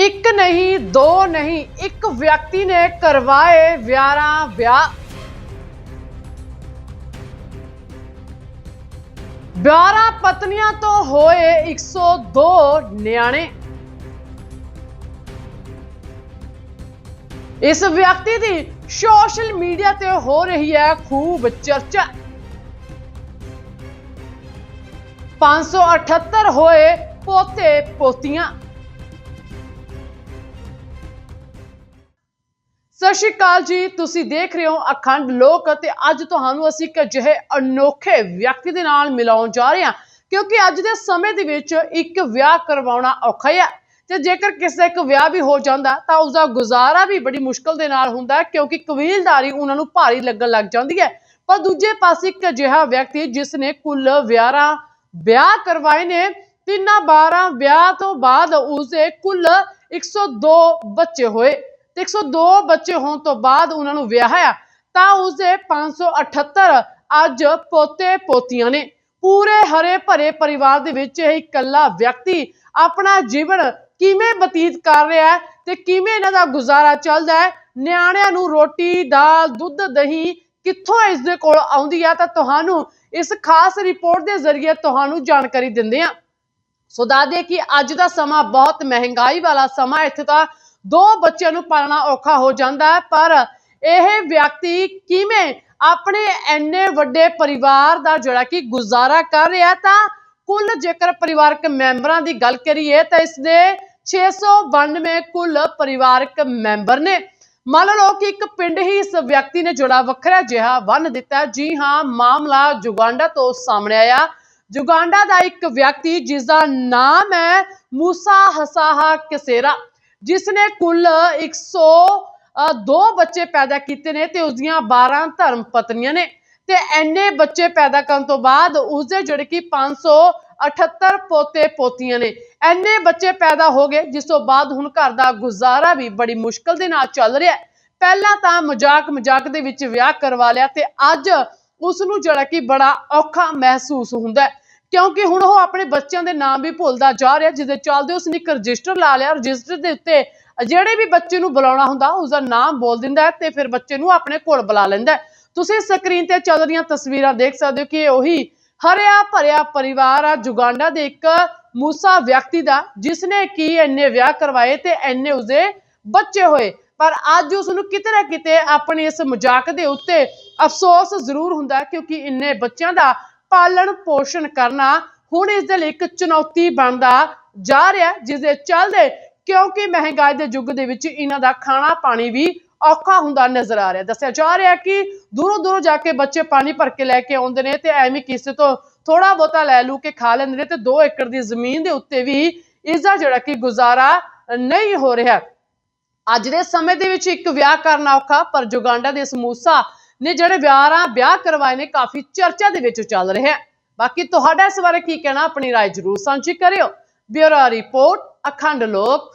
ਇੱਕ ਨਹੀਂ, ਦੋ ਨਹੀਂ, ਇੱਕ ਵਿਅਕਤੀ ਨੇ ਕਰਵਾਏ 11 ਵਿਆਹ। 12 ਪਤਨੀਆਂ ਤੋਂ ਹੋਏ 102 ਨਿਆਣੇ। ਇਸ ਵਿਅਕਤੀ ਦੀ ਸੋਸ਼ਲ ਮੀਡੀਆ ਤੇ ਹੋ ਰਹੀ ਹੈ ਖੂਬ ਚਰਚਾ। 578 ਹੋਏ ਪੋਤੇ ਪੋਤੀਆਂ ਸਤਿ ਸ਼੍ਰੀ ਅਕਾਲ ਜੀ, ਤੁਸੀਂ ਦੇਖ ਰਹੇ ਹੋ ਅਖੰਡ ਲੋਕ ਅਤੇ ਅੱਜ ਤੁਹਾਨੂੰ ਅਸੀਂ ਇੱਕ ਅਜਿਹੇ ਅਨੋਖੇ ਵਿਅਕਤੀ ਦੇ ਨਾਲ ਮਿਲਾਉਣ ਜਾ ਰਹੇ ਹਾਂ, ਕਿਉਂਕਿ ਅੱਜ ਦੇ ਸਮੇਂ ਦੇ ਵਿੱਚ ਇੱਕ ਵਿਆਹ ਕਰਵਾਉਣਾ ਔਖਾ ਹੈ ਤੇ ਜੇਕਰ ਕਿਸੇ ਦਾ ਇੱਕ ਵਿਆਹ ਵੀ ਹੋ ਜਾਂਦਾ ਤਾਂ ਉਸ ਦਾ ਗੁਜ਼ਾਰਾ ਵੀ ਬੜੀ ਮੁਸ਼ਕਲ ਦੇ ਨਾਲ ਹੁੰਦਾ ਕਿਉਂਕਿ ਕਬੀਲਦਾਰੀ ਉਹਨਾਂ ਨੂੰ ਭਾਰੀ ਲੱਗਣ ਲੱਗ ਜਾਂਦੀ ਹੈ। ਪਰ ਦੂਜੇ ਪਾਸੇ ਇੱਕ ਅਜਿਹਾ ਵਿਅਕਤੀ ਜਿਸ ਨੇ ਕੁੱਲ 11 ਵਿਆਹ ਕਰਵਾਏ ਨੇ, ਤਿੰਨਾਂ 12 ਵਿਆਹ ਤੋਂ ਬਾਅਦ ਉਸਦੇ ਕੁੱਲ 102 ਬੱਚੇ ਹੋਏ। ਤੇ 102 ਬੱਚੇ ਹੋਣ ਤੋਂ ਬਾਅਦ ਉਹਨਾਂ ਨੂੰ ਵਿਆਹਿਆ ਤਾਂ ਉਸਦੇ 578 ਅੱਜ ਪੋਤੇ ਪੋਤੀਆਂ ਨੇ। ਪੂਰੇ ਹਰੇ ਭਰੇ ਪਰਿਵਾਰ ਦੇ ਵਿੱਚ ਇਹ ਇਕੱਲਾ ਵਿਅਕਤੀ ਆਪਣਾ ਜੀਵਨ ਕਿਵੇਂ ਬਤੀਤ ਕਰ ਰਿਹਾ ਹੈ ਤੇ ਕਿਵੇਂ ਇਹਨਾਂ ਦਾ ਗੁਜ਼ਾਰਾ ਚੱਲਦਾ ਹੈ? ਨਿਆਣਿਆਂ ਨੂੰ ਰੋਟੀ, ਦਾਲ, ਦੁੱਧ, ਦਹੀਂ ਕਿੱਥੋਂ ਇਸ ਦੇ ਕੋਲ ਆਉਂਦੀ ਹੈ ਤਾਂ ਤੁਹਾਨੂੰ ਇਸ ਖਾਸ ਰਿਪੋਰਟ ਦੇ ਜ਼ਰੀਏ ਤੁਹਾਨੂੰ ਜਾਣਕਾਰੀ ਦਿੰਦੇ ਹਾਂ। ਸੋ ਦੱਸਦੇ ਕਿ ਅੱਜ ਦਾ ਸਮਾਂ ਬਹੁਤ ਮਹਿੰਗਾਈ ਵਾਲਾ ਸਮਾਂ ਇੱਥੇ ਤਾਂ ਦੋ ਬੱਚਿਆਂ ਨੂੰ ਪਾਲਣਾ ਔਖਾ ਹੋ ਜਾਂਦਾ ਹੈ, ਪਰ ਇਹ ਵਿਅਕਤੀ ਕਿਵੇਂ ਆਪਣੇ ਐਨੇ ਵੱਡੇ ਪਰਿਵਾਰ ਦਾ ਜਿਹੜਾ ਕਿ ਗੁਜ਼ਾਰਾ ਕਰ ਰਿਹਾ ਤਾਂ ਕੁੱਲ ਜੇਕਰ ਪਰਿਵਾਰਕ ਮੈਂਬਰਾਂ ਦੀ ਗੱਲ ਕਰੀਏ, ਤਾਂ ਇਸ ਦੇ 692 ਕੁੱਲ ਪਰਿਵਾਰਕ ਮੈਂਬਰ ਨੇ। ਮੰਨ ਲਓ ਕਿ ਇੱਕ ਪਿੰਡ ਹੀ ਇਸ ਵਿਅਕਤੀ ਨੇ ਜਿਹੜਾ ਵੱਖਰਾ ਜਿਹਾ ਬੰਨ ਦਿੱਤਾ ਜੀ ਹਾਂ, ਮਾਮਲਾ ਜੁਗਾਂਡਾ ਤੋਂ ਸਾਹਮਣੇ ਆਇਆ। ਜੁਗਾਂਡਾ ਦਾ ਇੱਕ ਵਿਅਕਤੀ ਜਿਸ ਦਾ ਨਾਮ ਹੈ ਮੂਸਾ ਹਸਾਹਾ ਕਸੇਰਾ। ਜਿਸ ਨੇ ਕੁੱਲ 102 ਬੱਚੇ ਪੈਦਾ ਕੀਤੇ ਨੇ ਤੇ ਉਸ ਦੀਆਂ 12 ਧਰਮ ਪਤਨੀਆਂ ਨੇ। ਤੇ ਐਨੇ ਬੱਚੇ ਪੈਦਾ ਕਰਨ ਤੋਂ ਬਾਅਦ ਉਸਦੇ ਜਿਹੜੇ ਕਿ 578 ਪੋਤੇ ਪੋਤੀਆਂ ਨੇ। ਐਨੇ ਬੱਚੇ ਪੈਦਾ ਹੋ ਗਏ, ਜਿਸ ਤੋਂ ਬਾਅਦ ਹੁਣ ਘਰ ਦਾ ਗੁਜ਼ਾਰਾ ਵੀ ਬੜੀ ਮੁਸ਼ਕਲ ਦੇ ਨਾਲ ਚੱਲ ਰਿਹਾ ਪਹਿਲਾਂ ਤਾਂ ਮਜ਼ਾਕ ਮਜ਼ਾਕ ਦੇ ਵਿੱਚ ਵਿਆਹ ਕਰਵਾ ਲਿਆ ਤੇ ਅੱਜ ਉਸ ਨੂੰ ਜਿਹੜਾ ਕਿ ਬੜਾ ਔਖਾ ਮਹਿਸੂਸ ਹੁੰਦਾ ਹੈ। ਕਿਉਂਕਿ ਹੁਣ ਉਹ ਆਪਣੇ ਬੱਚਿਆਂ ਦੇ ਨਾਮ ਵੀ ਭੁੱਲਦਾ ਜਾ ਰਿਹਾ ਜਿਹਦੇ ਚੱਲਦੇ ਉਸਨੇ ਇੱਕ ਰਜਿਸਟਰ ਲਾ ਲਿਆ ਰਜਿਸਟਰ ਦੇ ਉੱਤੇ ਜਿਹੜੇ ਵੀ ਬੱਚੇ ਨੂੰ ਬੁਲਾਉਣਾ ਹੁੰਦਾ ਉਸ ਦਾ ਨਾਮ ਬੋਲ ਦਿੰਦਾ ਹੈ ਤੇ ਫਿਰ ਬੱਚੇ ਨੂੰ ਆਪਣੇ ਕੋਲ ਬੁਲਾ ਲੈਂਦਾ ਤੁਸੀਂ ਸਕਰੀਨ ਤੇ ਚੱਲ ਰਹੀਆਂ ਤਸਵੀਰਾਂ ਦੇਖ ਸਕਦੇ ਹੋ ਕਿ ਇਹ ਉਹੀ ਹਰਿਆ ਭਰਿਆ ਪਰਿਵਾਰ ਆ, ਜੁਗਾਂਡਾ ਦੇ ਇੱਕ ਮੂਸਾ ਵਿਅਕਤੀ ਦਾ, ਜਿਸਨੇ ਕੀ ਇੰਨੇ ਵਿਆਹ ਕਰਵਾਏ ਤੇ ਇੰਨੇ ਉਸਦੇ ਬੱਚੇ ਹੋਏ। ਪਰ ਅੱਜ ਉਸ ਨੂੰ ਕਿਤੇ ਨਾ ਕਿਤੇ ਆਪਣੀ ਇਸ ਮਜ਼ਾਕ ਦੇ ਉੱਤੇ ਅਫਸੋਸ ਜ਼ਰੂਰ ਹੁੰਦਾ ਹੈ, ਕਿਉਂਕਿ ਇੰਨੇ ਬੱਚਿਆਂ ਦਾ ਪਾਲਣ ਪੋਸ਼ਣ ਕਰਨਾ ਹੁਣ ਇਸ ਦੇ ਲਈ ਇੱਕ ਚੁਣੌਤੀ ਬਣਦਾ ਜਾ ਰਿਹਾ ਜਿਸ ਦੇ ਚੱਲਦੇ ਕਿਉਂਕਿ ਮਹਿੰਗਾਈ ਦੇ ਯੁੱਗ ਦੇ ਵਿੱਚ ਇਹਨਾਂ ਦਾ ਖਾਣਾ ਪਾਣੀ ਵੀ ਔਖਾ ਹੁੰਦਾ ਨਜ਼ਰ ਆ ਰਿਹਾ ਦੱਸਿਆ ਜਾ ਰਿਹਾ ਕਿ ਦੂਰੋਂ ਦੂਰੋਂ ਜਾ ਕੇ ਬੱਚੇ ਪਾਣੀ ਭਰ ਕੇ ਲੈ ਕੇ ਆਉਂਦੇ ਨੇ ਤੇ ਐਵੇਂ ਕਿਸੇ ਤੋਂ ਥੋੜਾ ਬਹੁਤਾ ਲੈ ਲੂ ਕੇ ਖਾ ਲੈਂਦੇ ਨੇ ਤੇ 2 ਏਕੜ ਦੀ ਜ਼ਮੀਨ ਦੇ ਉੱਤੇ ਵੀ ਇਸ ਦਾ ਜਿਹੜਾ ਕਿ ਗੁਜ਼ਾਰਾ ਨਹੀਂ ਹੋ ਰਿਹਾ। ਅੱਜ ਦੇ ਸਮੇਂ ਦੇ ਵਿੱਚ ਇੱਕ ਵਿਆਹ ਕਰਨਾ ਔਖਾ, ਪਰ ਜੁਗਾਂਡਾ ਦੇ ਇਸ ਨੇ ਜਿਹੜੇ ਵਿਆਹਾਂ ਵਿਆਹ ਕਰਵਾਏ ਨੇ ਕਾਫੀ ਚਰਚਾ ਦੇ ਵਿੱਚ ਚੱਲ ਰਿਹਾ ਹੈ ਬਾਕੀ ਤੁਹਾਡਾ ਇਸ ਬਾਰੇ ਕੀ ਕਹਿਣਾ ਆਪਣੀ رائے ਜਰੂਰ ਸਾਂਝੀ ਕਰਿਓ ਬਿਊਰੋ ਰਿਪੋਰਟ ਅਖੰਡ ਲੋਕ